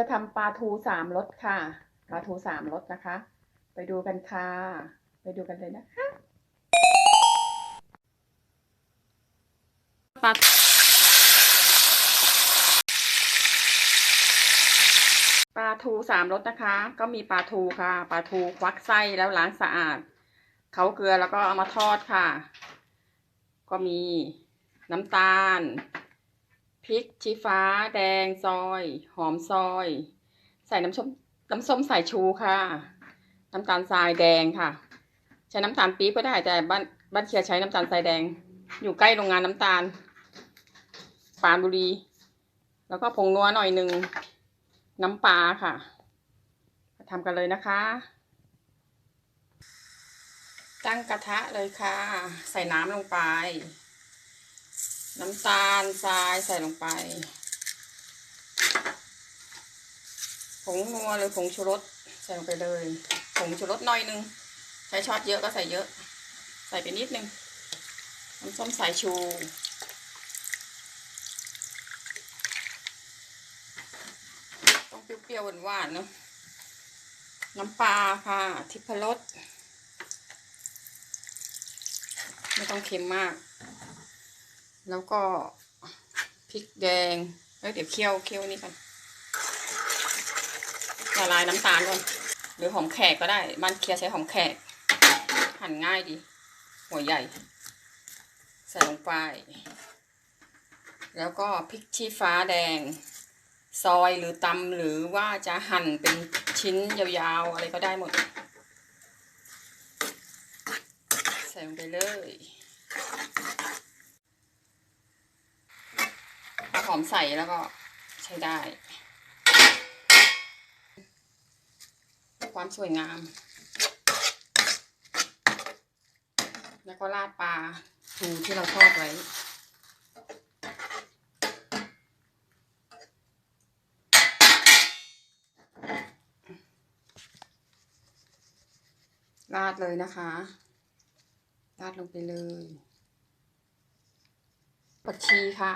จะทำปลาทูสามรสค่ะ ปลาทูสามรสนะคะ ไปดูกันค่ะ ไปดูกันเลยนะคะปลาปลา ทูสามรสนะคะ ก็มีปลาทูค่ะปลาทูควักไส้แล้วล้างสะอาดเขาเกลือแล้วก็เอามาทอดค่ะ ก็มีน้ำตาลพริกชี้ฟ้า แดงซอย หอมซอย ใส่น้ำส้มน้ำส้มสายชูค่ะ น้ำตาลทรายแดงค่ะ ใช้น้ำตาลปี๊บก็ได้แต่บ้านบ้านเคียร์ใช้น้ำตาลทรายแดง อยู่ใกล้โรงงานน้ำตาลปรานบุรี แล้วก็ผงนัวหน่อยหนึ่ง น้ำปลาค่ะทำกันเลยนะคะ ตั้งกระทะเลยค่ะ ใส่น้ำลงไป น้ำตาลทรายใส่ลงไป ผงนัวหรือผงชูรสใส่ลงไปเลย ผงชูรสหน่อยนึง ใช้ช้อนเยอะก็ใส่เยอะ ใส่ไปนิดนึง น้ำส้มสายชู ต้องเป รี้ยวหวานๆเนอะน้ำปลาค่ะ ทิพรสไม่ต้องเค็มมาก แล้วก็พริกแดงเอ้ยเดี๋ยวเคี่ยวเคี่ยวนี่ก่อนละลายน้ำตาลก่อนหรือหอมแขกก็ได้บ้านเคียใช้หอมแขก หั่นง่ายดี หัวใหญ่ ใส่ลงไป แล้วก็พริกชี้ฟ้าแดง ซอยหรือตำหรือว่าจะหั่นเป็นชิ้นยาวๆ อะไรก็ได้หมด ใส่ลงไปเลยเอาหอมใส่แล้วก็ใช้ได้ ความสวยงาม แล้วก็ราดปลาทูที่เราทอดไว้ ราดเลยนะคะ ราดลงไปเลยผักชีค่ะ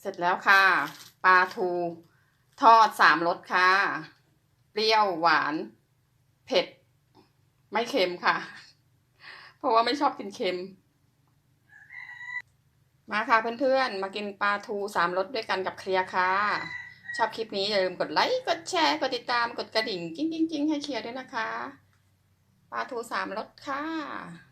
เสร็จแล้วค่ะ ปลาทู ทอดสามรสค่ะ เปรี้ยวหวาน เผ็ด ไม่เค็มค่ะ เพราะว่าไม่ชอบกินเค็ม มาค่ะเพื่อนๆ มากินปลาทูสามรสด้วยกันกับเคลียร์ค่ะ ชอบคลิปนี้อย่าลืมกดไลค์ กดแชร์ กดติดตาม กดกระดิ่ง จริงๆให้เคลียร์ด้วยนะคะ ปลาทูสามรสค่ะ